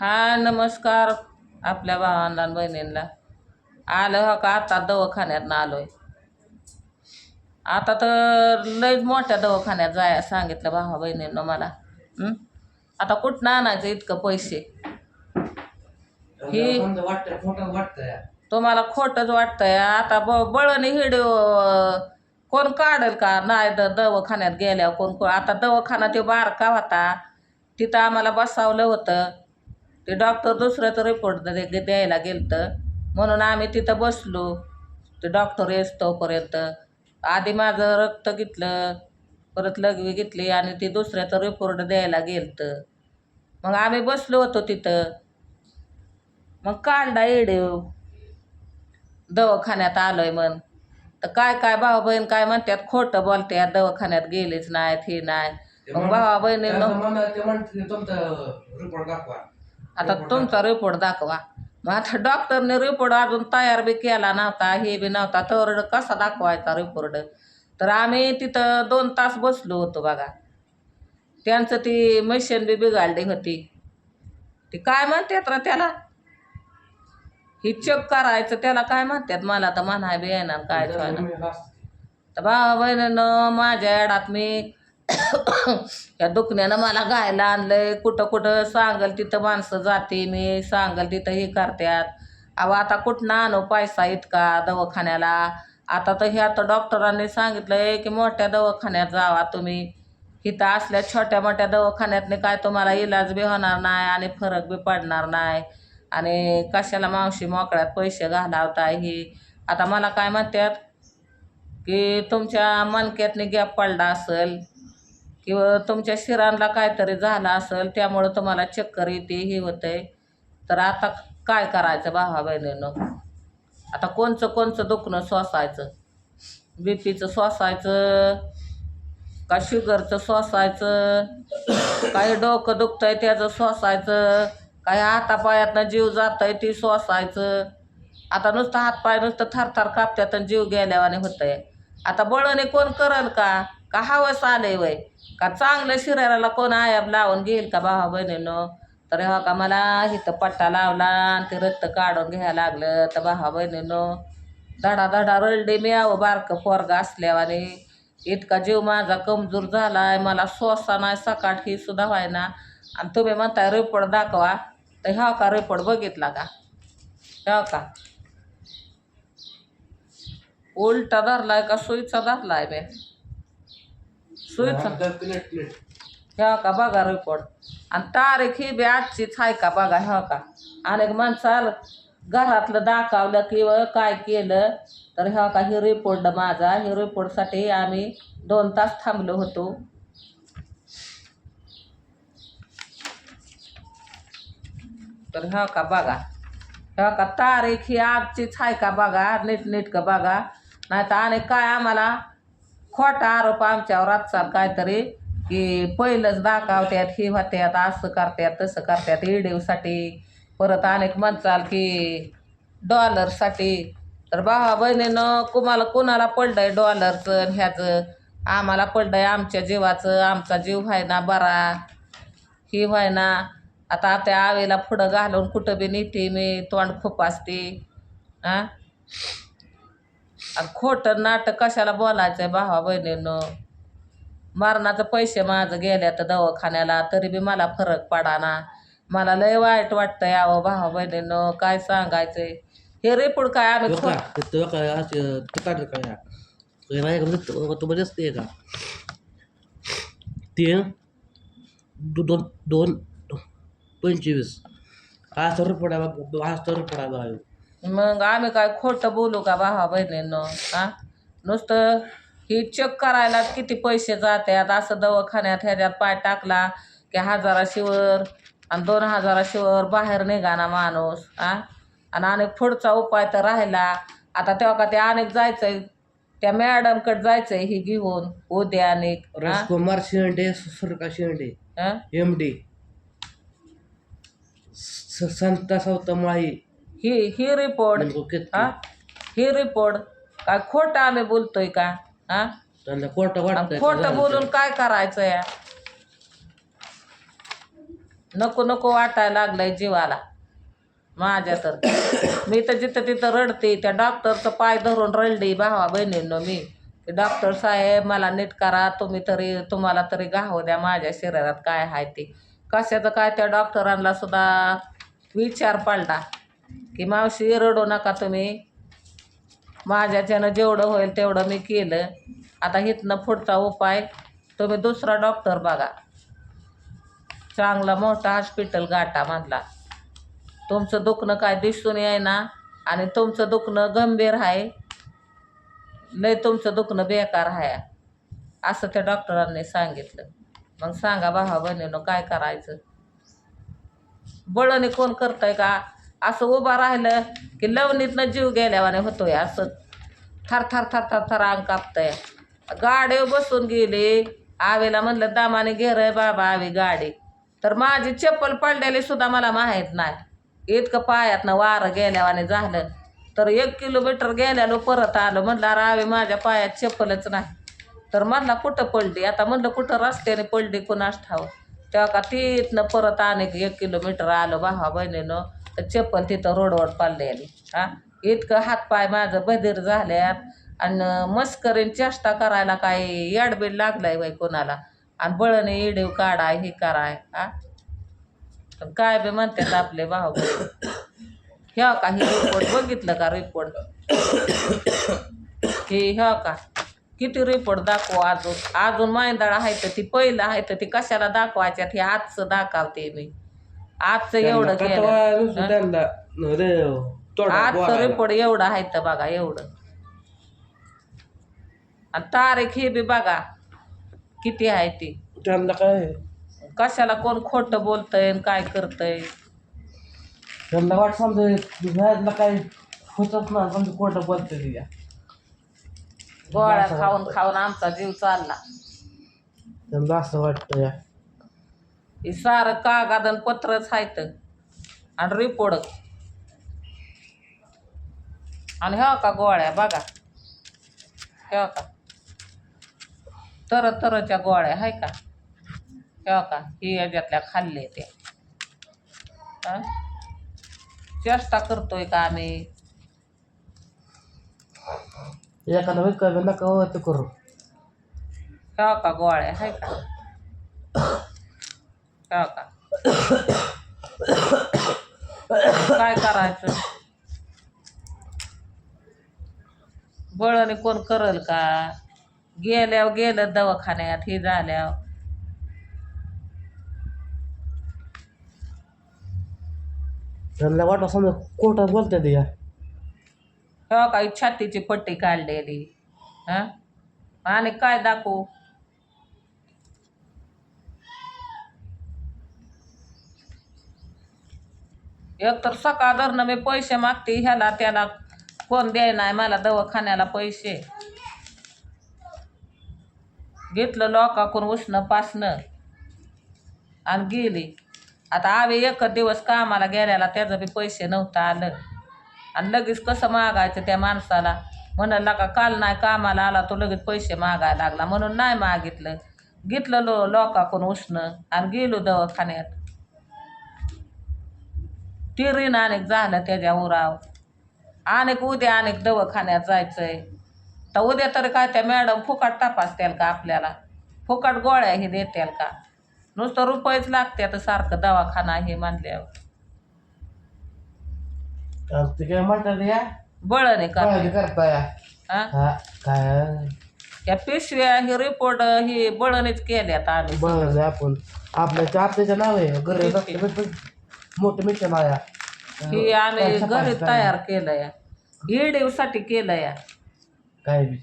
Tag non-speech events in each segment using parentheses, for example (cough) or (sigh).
हा नमस्कार आपल्या भावांना आणि बहिणींना. आलं हो का? आता दवाखान्यात आहे आता तर लईच मोठ्या दवाखान्यात जाया सांगितलं भावा बहिणींनं मला. हं? आता कुठनं आणायचं इतकं पैसे? ही- वाटतं खोटं वाटतंय तुम्हाला खोटंच वाटतंय. आता ब बळणी हिडिओ कोण काढेल का? नाही तर दवाखान्यात गेल्यावर कोण कोण आता दवाखाना ते बारका होता. तिथं आम्हाला बसावलं होतं. ते डॉक्टर दुसऱ्याचं रिपोर्ट द्यायला गेलतं. म्हणून आम्ही तिथं बसलो. ते डॉक्टर येस तोपर्यंत. आधी माझं रक्त घेतलं परत लघवी घेतली आणि ती दुसऱ्याचं रिपोर्ट द्यायला गेलतं. मग आम्ही बसलो होतो तिथं. मग काढला येडेव दवाखान्यात आलोय म्हण. तर काय काय भाऊ बहीण काय म्हणतात खोटं बोलतात दवाखान्यात गेलेच नाहीत हे नाही मग भावा रिपोर्ट दाखवा. आता तुमचा रिपोर्ट दाखवा. मग आता डॉक्टरने रिपोर्ट अजून तयार बी केला नव्हता हे बी नव्हता तर कसा दाखवायचा रिपोर्ट तर आम्ही तिथं दोन तास बसलो होतो बघा. त्यांचं ती मशीन बी बिघाडली होती. ती काय म्हणतात रे त्याला? ही चेक करायचं त्याला काय म्हणतात? मला तर म्हणाय बी येणार काय तर भावा बहिणीनं माझ्या येडात मी (coughs) या दुखण्यानं मला गायला आणलंय. कुठं कुठं सांगल तिथं माणसं जाते मी सांगल तिथं हे करतात अहो आता कुठनं आणू पैसा इतका दवाखान्याला? आता तर हे आता डॉक्टरांनी सांगितलंय की मोठ्या दवाखान्यात जावा तुम्ही. इथं असल्या छोट्या मोठ्या दवाखान्यातने काय तुम्हाला इलाज बी होणार नाही आणि फरक बी पडणार नाही. आणि कशाला मावशी मोकळ्यात पैसे घालावताय हे? आता मला काय म्हणतात की तुमच्या मनक्यातने गॅप पडला असेल. किंवा तुमच्या शिरांना काहीतरी झालं असेल त्यामुळं तुम्हाला चक्कर येते हे होतंय. तर आता काय करायचं भावा बहिणीनं? आता कोणचं कोणचं दुखणं सोसायचं? बी पीचं सोसायचं का शुगरचं सोसायचं काही डोकं दुखतंय त्याचं सोसायचं काही हातापायातनं जीव जातंय ती सोसायचं. आता नुसतं हातपाय नुसतं थरथर कापत्यात आणि जीव गेल्यावाने होतंय. आता बळणे कोण करल का? का हवस आले वय? का चांगलं शिरायला कोण आयाब लावून घेईल का भावा बहिणीनं? तर हो का मला इथं पट्टा लावला आणि ते रक्त काढून घ्यायला लागलं तर भावा बहिणीनं. धडा धडा रळडे मी यावं बारकं पोरगा असल्यावाने. इतका जीव माझा कमजोर झालाय मला सोसा नाही सकाट ही सुद्धा व्हायना. आणि तुम्ही म्हणताय रेपड दाखवा. तर ह्या का रेपड बघितला का? ह्या का? उलटा धरलाय का सुईचा धरलाय मी ह्या का बघा रिपोर्ट आणि तारीख ही बी आजचीच आहे का बघा ह्या का. अनेक माणसाला घरातलं दाखवलं किंवा काय केलं. तर ह्या का ही रिपोर्ट माझा. ही रिपोर्टसाठी आम्ही दोन तास थांबलो होतो. तर ह्या का बघा. ह्या का तारीख ही आजचीच आहे का बघा. नीट नीट का बघा. नाही तर आणि काय आम्हाला खोटा आरोप आमच्यावर आजचा काहीतरी की पहिलंच दाखवत्यात ही होत्यात असं करत्यात तसं करत्यात. ईडीवसाठी परत अनेक म्हणचाल की डॉलरसाठी तर भावा बहिणीनं कुणाला कुणाला पडलंय डॉलरचं ह्याचं? आम्हाला पडलंय आमच्या जीवाचं आमचा जीव व्हायना बरा. ही व्हाय ना आता त्या आवेला पुढं घालून कुठं बी नेते मी तोंड खूप असते. हां आणि खोटं नाटक कशाला बोलायचं आहे भावा बहिणीनं मरणाचं पैसे माझं गेल्या तर दवाखान्याला तरी बी मला फरक पडाना मला लय वाईट वाटतं यावं भावा बहिणीनं काय सांगायचंय हे काय आम्ही खोट ते काय म्हणजे असते का ते दो- दोन दोन पंचवीस आज तर रुपया आज तर बघा मग आम्ही काय खोटं बोलू का भावा बहिणीनं? हा नुसतं ही चेक करायला किती पैसे जातात असं दवाखान्यात ह्याच्यात पाय टाकला की हजाराशिवर आणि दोन हजाराशिवर बाहेर निघाना माणूस हा आणि अनेक पुढचा उपाय तर राहिला. आता तेव्हा का ते अनेक जायचंय त्या मॅडमकडे जायचंय ही घेऊन उद्या अनेक हा? राजकुमार शेंडे सुरका शेंडे हा? एम डी संता सावता माळी ही ही रिपोर्ट हा? ही रिपोर्ट काय खोटं आम्ही बोलतोय का? हा? त्यांना खोटं खोटं बोलून काय करायचं या नको नको वाटायला लागलंय जीवाला. माझ्या तर. मी तर जिथं तिथं रडते त्या डॉक्टरचं पाय धरून रडली भावा बहिणींनो मी. डॉक्टर साहेब मला नीट करा तुम्ही तरी तुम्हाला तरी गाव द्या माझ्या शरीरात काय आहे ते. कशाचं काय त्या डॉक्टरांना सुद्धा विचार पडला? की मावशी रडू नका तुम्ही. माझ्याच्यानं जेवढं होईल तेवढं मी केलं. आता हिथनं पुढचा उपाय तुम्ही दुसरा डॉक्टर बघा. चांगला मोठा हॉस्पिटल गाठा म्हटला तुमचं दुखणं काय दिसून ना आणि तुमचं दुखणं गंभीर आहे. लय तुमचं दुखणं बेकार आहे. असं त्या डॉक्टरांनी सांगितलं. मग सांगा भावा बहिणीनं काय करायचं? बळणी कोण करतंय का? असं उभं राहिलं की लवणीतनं जीव गेल्यावाने होतोय असं. थर थर थर थर थर अंग कापतंय. गाडी बसून गेली. आवेला म्हणलं दामाने घेर आहे बाबा आवी गाडी. तर माझी चप्पल पडलेली सुद्धा मला माहीत नाही. इतकं पायातनं वारं गेल्यावाने झालं. तर एक किलोमीटर गेल्यालो परत आलो. म्हणलं अरे आवे माझ्या पायात चप्पलच नाही. तर म्हणला कुठं पडली? आता म्हणलं कुठं रस्त्याने पडली कुणास ठाव तेव्हा का तिथनं परत आणि एक किलोमीटर आलो भावा बहिणीनं तर चप्पल तिथं रोडवर पाडलेली. हा? इतकं हातपाय माझं बधीर झाल्यात. आणि मस्करीन चेष्टा करायला काय याडबीड लागलाय बाई कोणाला? आणि बळणे इडीव काढाय हे कराय हा? काय बी म्हणतात आपले भाऊ. ह्या का ही रिपोर्ट बघितलं का रिपोर्ट हे ह्या का? किती रिपोर्ट दाखवू अजून? अजून मायंदाळ आहे तर ती पहिलं आहे तर ती कशाला दाखवायच्यात? हे आजचं दाखवते मी. आजचं एवढं केलं. आजचं एवढं आहे तर बघा एवढं. आणि तारीख ही बी बघा किती आहे ती? त्यांना काय? कशाला कोण खोटं बोलतंय आणि काय करतंय? त्यांना वाट समजा काय होतच ना समजा खोटं बोलते तिच्या गोळ्या खाऊन. खाऊन आमचा जीव चालला. त्यांना असं वाटतं या हे सारं कागद आणि पत्रच आहेत आणि रिपोर्ट आणि ह्या का गोळ्या बघा. ह्या का. तर तरच्या गोळ्या आहे का? ह्या का. ही याच्यातल्या खाल्ले ते? चेष्टा करतोय का आम्ही? एखादा करू. ह्या का गोळ्या आहे का? का काय करायचं? बळने कोण करल का? गेल्यावर गेलं दवाखान्यात हे झाल्यावर. त्यांना वाटतं समजा कोर्टात बोलते या. तेव्हा काही छातीची पट्टी काढलेली. हं? आणि काय दाखवू? एक तर सकाळ धरणं मी पैसे मागते ह्याला त्याला कोण द्याय नाही मला दवाखान्याला पैसे. घेतलं लोकाकून उष्ण पासणं आणि गेली. आता आवे एक दिवस कामाला गेल्याला त्याचं बी पैसे नव्हतं आलं. आणि लगेच कसं मागायचं त्या माणसाला? म्हणाला का काल नाही कामाला आला तो लगेच पैसे मागायला लागला. म्हणून नाही मागितलं. घेतलं लो लोकाकून उष्ण आणि गेलो दवाखान्यात. तिरीन अनेक झालं त्याच्या उराव अनेक उद्या अनेक दवाखान्यात जायचंय. तर उद्या तरी काय त्या मॅडम फुकाट तपासत्याल का आपल्याला? फुकाट गोळ्या हे देत्याल का? नुसतं रुपयेच लागते तर सारखं दवाखाना हे मानल्यावर ते काय म्हणतात या? बळने का? काळजी करताय. हा? हा काय? या पिशव्या हे रिपोर्ट हे बळणीच केल्यात आम्ही. बघ आपण. आपल्या आपल्याच्या नाव आहे. मोठं मिशन आहे ही आम्ही घरी तयार केलंय. हिडेवसाठी केलंय. काय बी.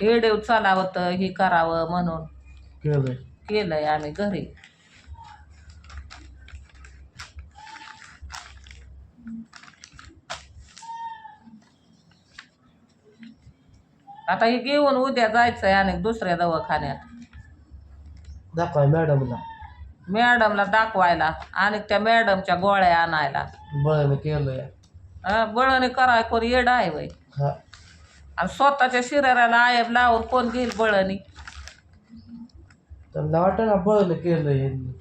हिडेव चालावं तर हे करावं म्हणून केलंय. केलंय आम्ही घरी. आता हे घेऊन उद्या जायचंय आणि दुसऱ्या दवाखान्यात. दाखवाय मॅडमला. मॅडमला दाखवायला आणि त्या मॅडमच्या गोळ्या आणायला. मी केलंय. हं, बळणी कराय कोण येड आहे वय हा. आणि स्वतःच्या शरीराला आयब लावून कोण घेईल बळणी त्यांना वाटतं ना मी केलंय यांनी.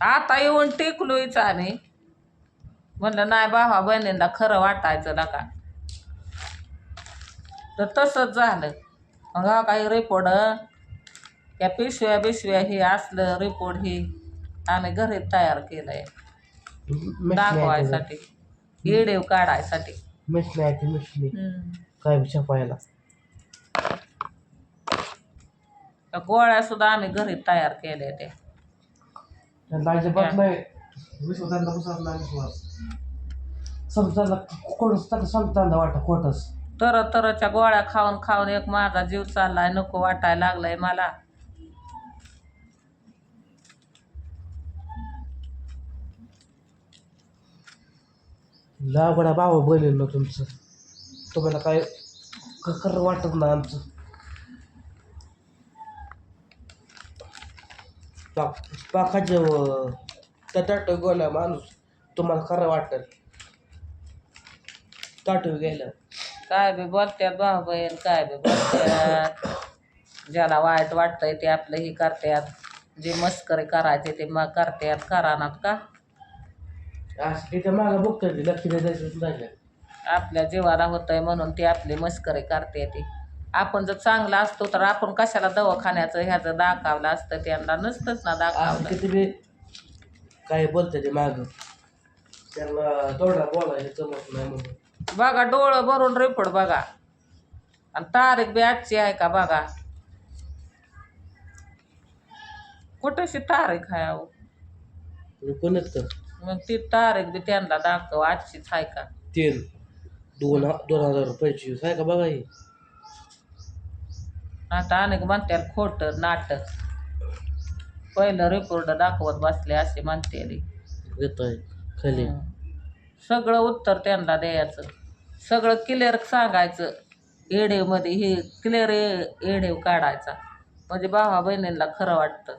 आता येऊन टेकलोयच आम्ही म्हणलं नाही भावा बहिणींना खरं वाटायचं नका. तर तसंच झालं. मग हा काही रिपोर्ट या पिशव्या बिशव्या हे असलं रिपोर्ट हे आम्ही घरी तयार केलंय दाखवायसाठी व्हिडिओ काढायसाठी आहे ती हम्म. काय छपायला त्या गोळ्या सुद्धा आम्ही घरी तयार केल्या त्या त्यांना अजिबात नाही विश्वास त्यांना विश्वास नाही विश्वास समजा कोणच त्यांना सांगताना वाटत खोटच तर तरच्या गोळ्या खाऊन खाऊन एक माझा जीव चाललाय नको वाटायला लागलाय मला लागडा भावा ना तुमचं. तुम्हाला काय खरं वाटत ना आमचं. पाक पाकाचे त्या गोला गेला माणूस तुम्हाला खरं वाटेल. टाटो गेलं काय बी बोलत्यात भाऊ बहीण काय बी बोलत्यात. ज्याला वाईट वाटतंय ते आपलं हे करतात जे मस्करी करायचे ते मग करतात करानात का? असं तिथे मागं बघतोय ते लक्ष द्यायचं झालं आपल्या जीवाला होतंय म्हणून ते आपली मस्करी करते ते. आपण जर चांगला असतो तर आपण कशाला दवाखान्याचं ह्याचं दाखवलं असतं त्यांना? नसतंच ना असं दाखवलं किती बी काय बोलते ते मागं. त्यांना थोडा बोलायचं जमत नाही म्हणून. बघा डोळं भरून रिपोर्ट बघा. आणि तारीख बी आजची आहे का बघा? कुठेशी तारीख आहे अहो? मी पण येत का? मग ती तारीख बी त्यांना दाखव आजचीच आहे का? तीन. दोन दोन हजार पंचवीस आहे का बघा हे? आता अनेक म्हणतात खोटं नाटक. पहिलं रिपोर्ट दाखवत बसले असे म्हणते रे. येत आहे खाली. सगळं उत्तर त्यांना द्यायचं. सगळं क्लिअर सांगायचं. एडेमध्ये हे क्लिअर एडेव काढायचा. म्हणजे भावा बहिणींना खरं वाटतं.